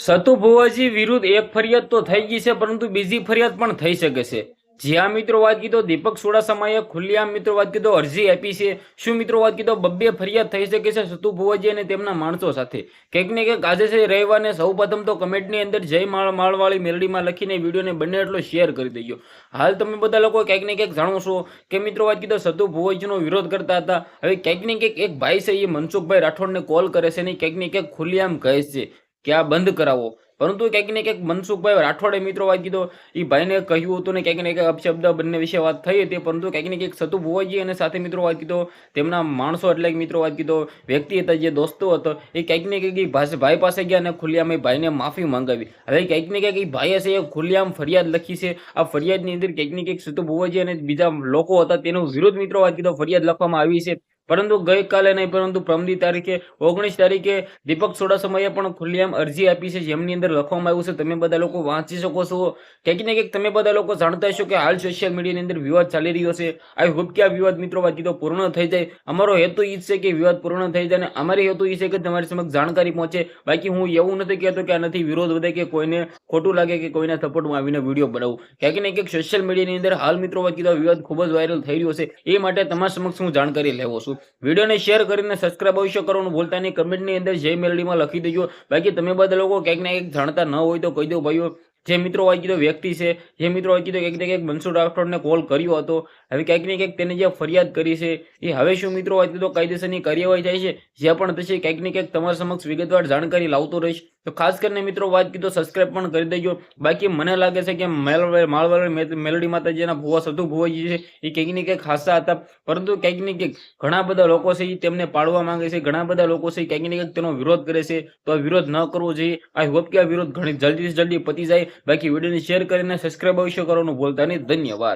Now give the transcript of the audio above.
સતુ ભુવાજી વિરુદ્ધ એક ફરિયાદ તો થઈ ગઈ છે, પરંતુ બીજી ફરિયાદ પણ થઈ શકે છે. જ્યાં મિત્રો, વાત કીધો દીપક સુડાસમાએ ખુલ્લેઆમ મિત્રો, વાત કીધો અરજી આપી છે. શું, મિત્રો, વાત કીધો બબ્બે ફરિયાદ થઈ શકે છે સતુ ભુવાજી અને તેમના માણસો સાથે? કંઈક ને કંઈક આજે છે રવિવારને સૌ પ્રથમ તો કમેન્ટની અંદર જય માળ, માળવાળી મેલડીમાં લખીને વિડીયોને બંને એટલો શેર કરી દેજો. હાલ તમે બધા લોકો કંઈક ને કંઈક જાણો છો કે, મિત્રો, વાત કીધો સતુ ભુવાજીનો વિરોધ કરતા હતા. હવે કંઈક ને ક્યાંક એક ભાઈ છે એ મનસુખભાઈ રાઠોડને કોલ કરે છે ને કંઈક ને ક્યાંક ખુલ્લેઆમ કહે છે. કે આ બંધ કરાવો. પરંતુ ક્યાંક ને ક્યાંક મનસુખભાઈ રાઠોડે મિત્રો વાત કીધો એ ભાઈને કહ્યું હતું ને ક્યાંક ને ક્યાંક અપશબ્દ બંને વિશે વાત થઈ હતી, પરંતુ ક્યાંક ને ક્યાંક સતુ ભુવાજી અને સાથે મિત્રો વાત કીધો, તેમના માણસો એટલે મિત્રો વાત કીધો, વ્યક્તિ હતા જે દોસ્તો હતો, એ ક્યાંક ને ક્યાંક ભાઈ પાસે ગયા અને ખુલ્લેઆમ એ ભાઈને માફી માંગાવી. હવે ક્યાંક ને ક્યાંક એ ભાઈએ છે એ ખુલ્લામ ફરિયાદ લખી છે. આ ફરિયાદની અંદર ક્યાંક ને ક્યાંક સતુ ભુવાજી અને બીજા લોકો હતા, તેનો વિરોધ મિત્રો વાત કીધો, ફરિયાદ લખવામાં આવી છે. પરંતુ ગઈકાલે નહીં, પરંતુ પ્રમદી તારીખે, ઓગણીસ તારીખે દીપક સોડાસમાએ પણ ખુલ્લેઆમ અરજી આપી છે, જેમની અંદર લખવામાં આવ્યું છે, તમે બધા લોકો વાંચી શકો છો. ક્યાંક ને ક્યાંક તમે બધા લોકો જાણતા હશો કે હાલ સોશિયલ મીડિયાની અંદર વિવાદ ચાલી રહ્યો છે. આઈ હોપ કે આ વિવાદ મિત્રો વાત તો પૂર્ણ થઈ જાય. અમારો હેતુ એ છે કે વિવાદ પૂર્ણ થઈ જાય અને અમારી હેતુ ઈ છે કે તમારી સમક્ષ જાણકારી પહોંચે. બાકી હું એવું નથી કહેતો કે આનાથી વિરોધ વધે કે કોઈને ખોટું લાગે કે કોઈના સપોર્ટમાં આવીને વીડિયો બનાવું. ક્યાંક ને ક્યાંક સોશિયલ મીડિયાની અંદર હાલ મિત્રો વાત તો વિવાદ ખૂબ જ વાયરલ થઈ રહ્યો છે. એ માટે તમારા સમક્ષ હું જાણકારી લેવો છું. વિડીયોને શેર કરીને સબસ્ક્રાઇબ અવશ્ય કરવાનું ભૂલતા નહીં. કમેન્ટની અંદર જય મેલડીમાં લખી દેજો. બાકી તમે બધા લોકો ક્યાંક ને ક્યાંક જાણતા ન હોય તો કહી દો ભાઈઓ. જે મિત્રો વાંચી કીધો વ્યક્તિ છે. જે મિત્રો વાંચી કીધો ક્યાંક ને ક્યાંક મનસુર રાઠોડને કોલ કર્યો હતો. હવે ક્યાંક ને ક્યાંક તેને જે ફરિયાદ કરી છે, એ હવે શું મિત્રો વાંચી કીધો? કાયદેસરની કાર્યવાહી થાય છે. જ્યાં પણ થશે, ક્યાંક ને ક્યાંક તમારા સમક્ષ વિગતવાર જાણકારી લાવતો રહીશ. તો ખાસ કરીને મિત્રો વાત કીધો સબસ્ક્રાઇબ પણ કરી દેજો. બાકી મને લાગે છે કે માળવાળી મેલડી માતાજીના ભુવા સતુ ભુવાજી છે, એ કંઈક ને કંઈક હાસા હતા. પરંતુ કંઈક ને કંઈક ઘણા બધા લોકો છે તેમને પાડવા માંગે છે. ઘણા બધા લોકો છે કંઈક ને કંઈક તેનો વિરોધ કરે છે. તો આ વિરોધ ન કરવો જોઈએ. આઈ હોપ કે આ વિરોધ ઘણી જલ્દીથી જલ્દી પતી જાય. બાકી વિડીયોને શેર કરીને સબસ્ક્રાઇબ અવશ્ય કરવાનું ભૂલતા નહીં. ધન્યવાદ.